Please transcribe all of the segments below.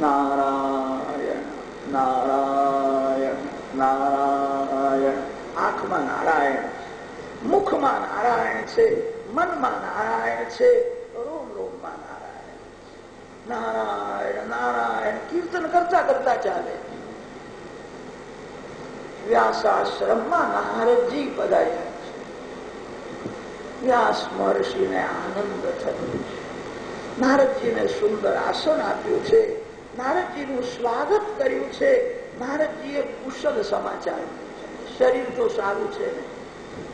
નારાયણ નારાયણ નારાયણ. આંખમાં નારાયણ મુખમાં નારાયણ છે, મનમાં નારાયણ છે, રોમ રોમમાં નારાયણ નારાયણ નારાયણ, કીર્તન કરતા કરતા ચાલે. વ્યાસાશ્રમમાં નારદજી પધાર્યા છે. વ્યાસ મહર્ષિને આનંદ થયો નારદજીને સુંદર આસન આપ્યું છે. નારદજીનું સ્વાગત કર્યું છે. નારદજીએ કુશલ સમાચાર. શરીર તો સારું છે ને.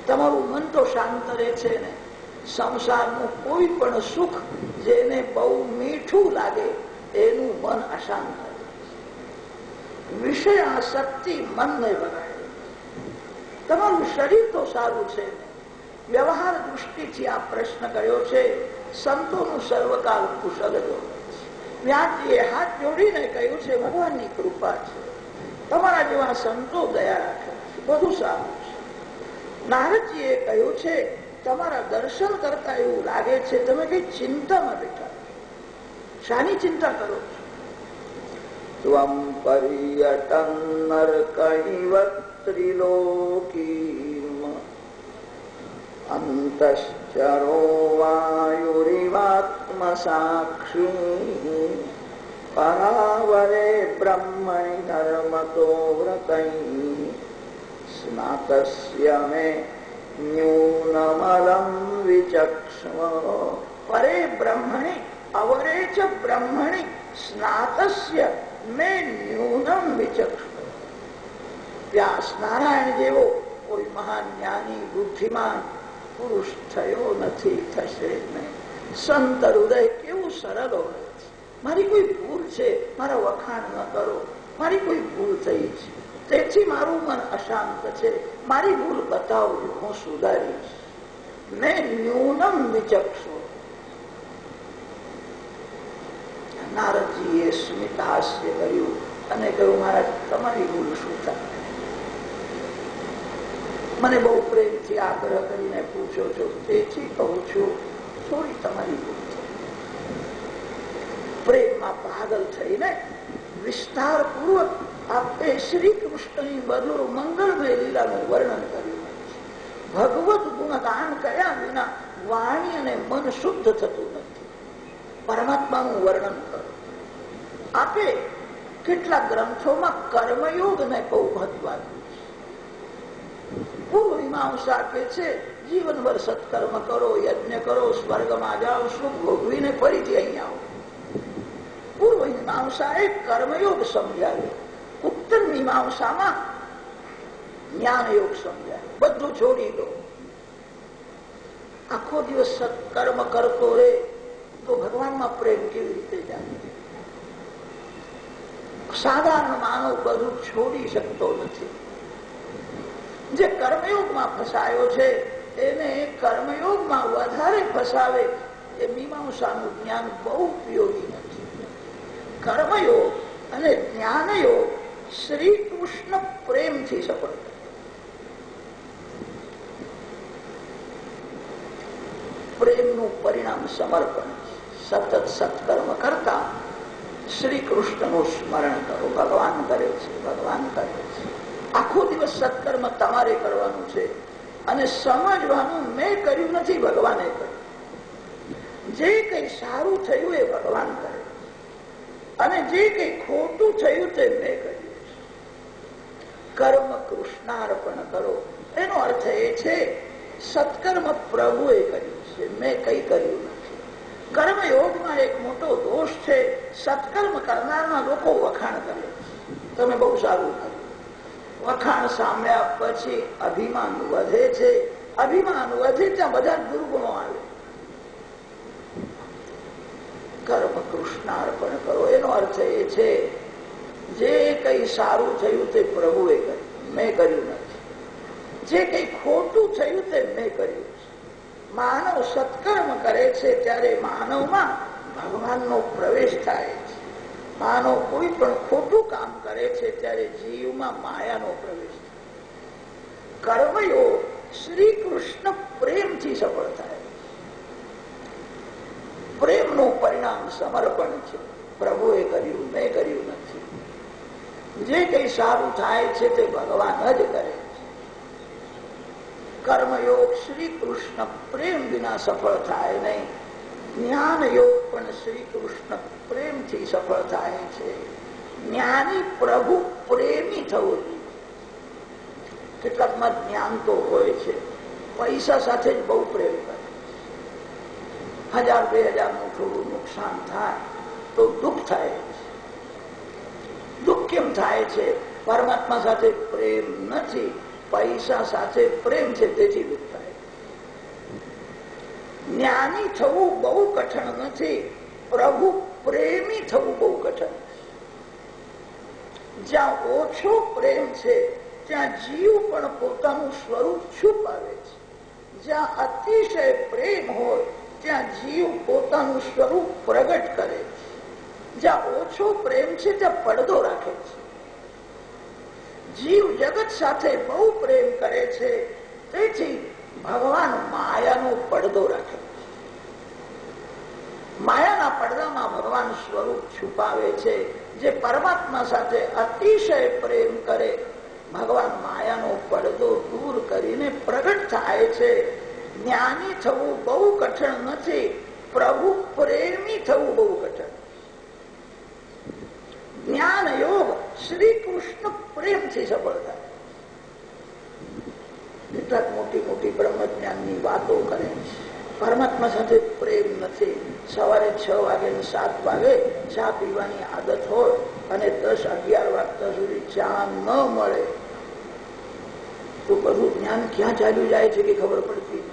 તમારું મન તો શાંત રહે છે ને. સંસારનું કોઈ પણ સુખ જેને બહુ મીઠું લાગે, એનું મન અશાંત વિષય આસક્તિ મનને બગાડે તમારું શરીર તો સારું છે વ્યવહાર દૃષ્ટિથી આ પ્રશ્ન કર્યો છે. સંતોનું સર્વકાલ કુશલ વ્યાસજીએ હાથ જોડીને કહ્યું છે, ભગવાનની કૃપા છે. તમારા જેવા સંતો દયા રાખે બધું સારું છે. નારદજીએ કહ્યું છે, તમારા દર્શન કરતા એવું લાગે છે, તમે કઈ ચિંતામાં બેઠા શાની ચિંતા કરો છો? ત્વમ પર્યટન નરકૈવ ત્રિલોકીમ. વાયુરિવાત્મ સાક્ષી પરાવરે બ્રહ્મણિ ધર્મતો વ્રતૈ સ્નાતસ્ય મે ન્યૂનમલમ વિચક્ષ્મ પરે બ્રહ્મણિ અવરે ચ બ્રહ્મણિ સ્નાતસ્ય મે ન્યૂનમ વિચક્ષ્મ વ્યાસ નારાયણ જેવો કોઈ મહાન જ્ઞાની બુદ્ધિમાન પુરુષ થયો નથી, થશે નહીં. સંત હૃદય કેવું સરળ હોય મારી કોઈ ભૂલ છે, મારા વખાણ ન કરો. મારી કોઈ ભૂલ થઈ છે. તેથી મારું મન અશાંત છે. મારી ભૂલ બતાવજો, હું સુધારીશ. મેં ન્યૂનમ વિચક્ષો. નારદજીએ સ્મિત હાસ્ય કર્યું અને કહ્યું મારા તમારી ભૂલ શું થાય? મને બહુ પ્રેમથી આગ્રહ કરીને પૂછો છો તેથી કહું છું, થોડી તમારી પ્રેમમાં પાગલ થઈને વિસ્તાર પૂર્વક આપણે શ્રી કૃષ્ણની મધુર મંગળમય લીલાનું વર્ણન કર્યું. ભગવત ગુણગાન કર્યા વિના વાણી અને મન શુદ્ધ થતું નથી. પરમાત્માનું વર્ણન કરો. આપે કેટલાક ગ્રંથોમાં કર્મયોગને બહુ મહત્વ આપ્યું. પૂર્વ મીમાંસા કે છે, જીવનભર સત્કર્મ કરો, યજ્ઞ કરો, સ્વર્ગમાં જાઓ, સુખ ભોગવીને ફરીથી અહીંયા આવો. પૂર્વ મીમાંસાએ કર્મયોગ સમજાવ્યો ઉત્તર મીમાંસામાં જ્ઞાન યોગ સમજાય બધું છોડી દો. આખો દિવસ સત્કર્મ કરતો રે, તો ભગવાનમાં પ્રેમ કેવી રીતે જાણે સાધારણ માનવ બધું છોડી શકતો નથી. જે કર્મયોગમાં ફસાયો છે, એને કર્મયોગમાં વધારે ફસાવે, એ મીમાંસાનું જ્ઞાન બહુ ઉપયોગી નથી. કર્મયોગ અને જ્ઞાનયોગ શ્રી કૃષ્ણ પ્રેમથી સફળ પ્રેમનું પરિણામ સમર્પણ, સતત સત્કર્મ કરતા શ્રી કૃષ્ણનું સ્મરણ કરો. ભગવાન કરે છે, ભગવાન કરે છે. આખો દિવસ સત્કર્મ તમારે કરવાનું છે. અને સમજવાનું મેં કર્યું નથી, ભગવાને કર્યું. જે કઈ સારું થયું એ ભગવાન કરે. અને જે કઈ ખોટું થયું તે મેં કર્યું. કર્મ કૃષ્ણાર્પણ કરો. એનો અર્થ એ છે, સત્કર્મ પ્રભુએ કર્યું છે. મેં કઈ કર્યું નથી. કર્મયોગમાં એક મોટો દોષ છે, સત્કર્મ કરનારના લોકો વખાણ કરે તમે બહુ સારું કર્યું. વખાણ સાંભળ્યા પછી અભિમાન વધે છે. અભિમાન વધે ત્યાં બધા દુર્ગુણો આવે. કર્મ કૃષ્ણાર્પણ કરો. એનો અર્થ એ છે, જે કઈ સારું થયું તે પ્રભુએ કર્યું. મેં કર્યું નથી. જે કઈ ખોટું થયું તે મેં કર્યું છે. માનવ સત્કર્મ કરે છે ત્યારે માનવમાં ભગવાનનો પ્રવેશ થાય. માનવ કોઈ પણ ખોટું કામ કરે છે ત્યારે જીવમાં માયાનો પ્રવેશ થાય. શ્રી કૃષ્ણ પ્રેમથી સફળ થાય. પ્રેમનું પરિણામ સમર્પણ છે. પ્રભુએ કર્યું, મેં કર્યું નથી. જે કઈ સારું થાય છે તે ભગવાન જ કરે છે. કર્મયોગ શ્રી કૃષ્ણ પ્રેમ વિના સફળ થાય નહીં. જ્ઞાન યોગ પણ શ્રી કૃષ્ણ પ્રેમથી સફળ થાય છે. જ્ઞાની પ્રભુ પ્રેમી થવું. કેટલાકમાં જ્ઞાન તો હોય છે. પૈસા સાથે જ બહુ પ્રેમ કરે હજાર બે હજારનું થોડું નુકસાન થાય તો દુઃખ થાય દુઃખ કેમ થાય છે? પરમાત્મા સાથે પ્રેમ નથી. પૈસા સાથે પ્રેમ છે, તેથી દુઃખ જ્ઞાની થવું બહુ કઠણ નથી. પ્રભુ પ્રેમી થવું બહુ કઠણ. જ્યાં ઓછો પ્રેમ છે, ત્યાં જીવ પણ પોતાનું સ્વરૂપ છુપાવે છે. જ્યાં અતિશય પ્રેમ હોય, ત્યાં જીવ પોતાનું સ્વરૂપ પ્રગટ કરે છે. જ્યાં ઓછો પ્રેમ છે, ત્યાં પડદો રાખે છે. જીવ જગત સાથે બહુ પ્રેમ કરે છે, તેથી ભગવાન માયાનો પડદો રાખે છે. માયાના પડદામાં ભગવાન સ્વરૂપ છુપાવે છે, જે પરમાત્મા સાથે અતિશય પ્રેમ કરે. ભગવાન માયાનો પડદો દૂર કરીને પ્રગટ થાય છે. જ્ઞાની થવું બહુ કઠણ નથી, પ્રભુ પ્રેમી થવું બહુ કઠણ. જ્ઞાન યોગ શ્રી કૃષ્ણ પ્રેમથી સફળ થાય. કેટલાક મોટી મોટી બ્રહ્મ જ્ઞાનની વાતો કરે પરમાત્મા સાથે પ્રેમ નથી. સવારે છ વાગે ને સાત વાગે ચા પીવાની આદત હોય અને દસ અગિયાર વાગતા સુધી ચા ન મળે. તો બધું જ્ઞાન ક્યાં ચાલ્યું જાય છે કે ખબર પડતી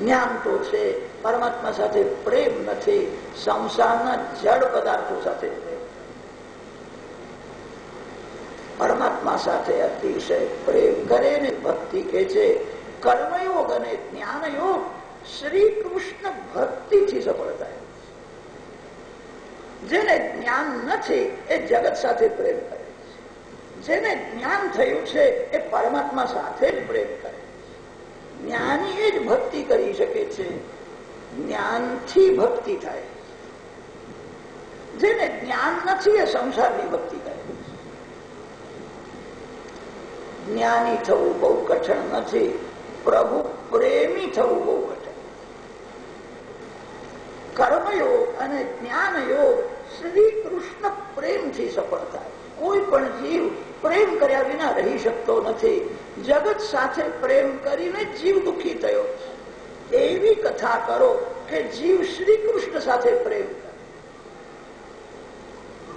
જ્ઞાન તો છે, પરમાત્મા સાથે પ્રેમ નથી, સંસારના જડ પદાર્થો સાથે પરમાત્મા સાથે અતિશય પ્રેમ કરે ને ભક્તિ કે છે કર્મયોગ અને જ્ઞાનયોગ શ્રી કૃષ્ણ ભક્તિથી સફળ થાય જેને જ્ઞાન નથી એ જગત સાથે પ્રેમ કરે જેને જ્ઞાન થયું છે, એ પરમાત્મા સાથે જ પ્રેમ કરે જ્ઞાની એ જ ભક્તિ કરી શકે છે. જ્ઞાનથી ભક્તિ થાય જેને જ્ઞાન નથી, એ સંસારની ભક્તિ કરે જ્ઞાની થવું બહુ કઠણ નથી. પ્રભુ પ્રેમી થવું બહુ ઘટે કર્મયોગ અને જ્ઞાન યોગ શ્રી કૃષ્ણ પ્રેમથી સફળ થાય. કોઈ પણ જીવ પ્રેમ કર્યા વિના રહી શકતો નથી. જગત સાથે પ્રેમ કરીને જીવ દુઃખી થયો. એવી કથા કરો કે જીવ શ્રી કૃષ્ણ સાથે પ્રેમ કરે.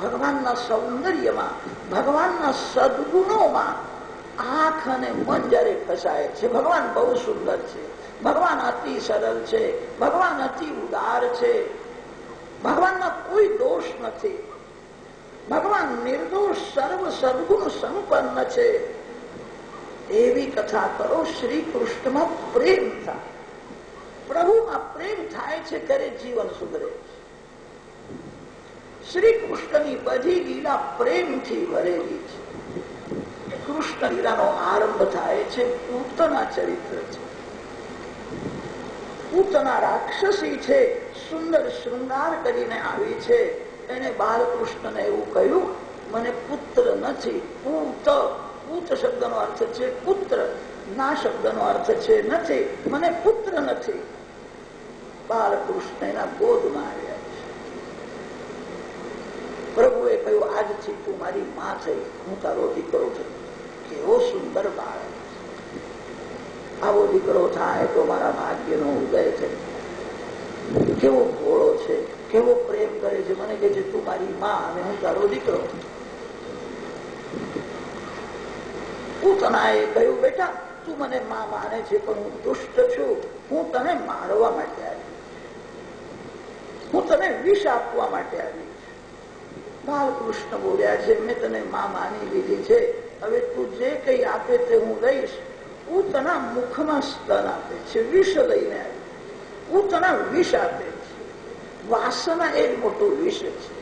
ભગવાનના સૌંદર્યમાં, ભગવાનના સદગુણોમાં આંખ અને મન જયારે ફસાય છે. ભગવાન બહુ સુંદર છે. ભગવાન અતિ સરળ છે. ભગવાન અતિ ઉદાર છે. ભગવાનમાં કોઈ દોષ નથી. ભગવાન નિર્દોષ, સર્વ સદગુણ સંપન્ન છે. એવી કથા કરો શ્રી કૃષ્ણમાં પ્રેમ થાય. પ્રભુમાં પ્રેમ થાય છે ત્યારે જીવન સુધરે શ્રી કૃષ્ણની બધી લીલા પ્રેમથી ભરેલી છે. કૃષ્ણ લીલાનો આરંભ થાય છે, પૂતના ચરિત્ર છે. પૂતના રાક્ષસી છે, સુંદર શૃંગાર કરીને આવી છે. એને બાલકૃષ્ણને એવું કહ્યું, મને પુત્ર નથી, પૂત. પૂત શબ્દનો અર્થ છે પુત્ર. ના શબ્દનો અર્થ છે નથી, મને પુત્ર નથી. બાલકૃષ્ણ એના ગોદમાં આવ્યા છે. પ્રભુએ કહ્યું, આજથી તું મારી માં થઈ, હું તારો દીકરો થઈ કેવો સુંદર બાળક આવો દીકરો થાય તો મારા ભાગ્યનો ઉદય છે. કેવો ભોળો છે, કેવો પ્રેમ કરે છે. મને કે છે, તું મારી માં અને હું તારો દીકરો. પૂતનાએ કહ્યું, બેટા, તું મને માં માને છે, પણ હું દુષ્ટ છું. હું તને મારવા માટે આવી હું તને વિષ આપવા માટે આવી બાલકૃષ્ણ બોલ્યા છે, મેં તને માં માની લીધી છે. હવે તું જે કઈ આપે તે હું લઈશ. પૂતના મુખમાં સ્તન આપે છે, વિષ લઈને આવી. તના વિષ આપે છે. વાસના એ મોટું વિષ છે.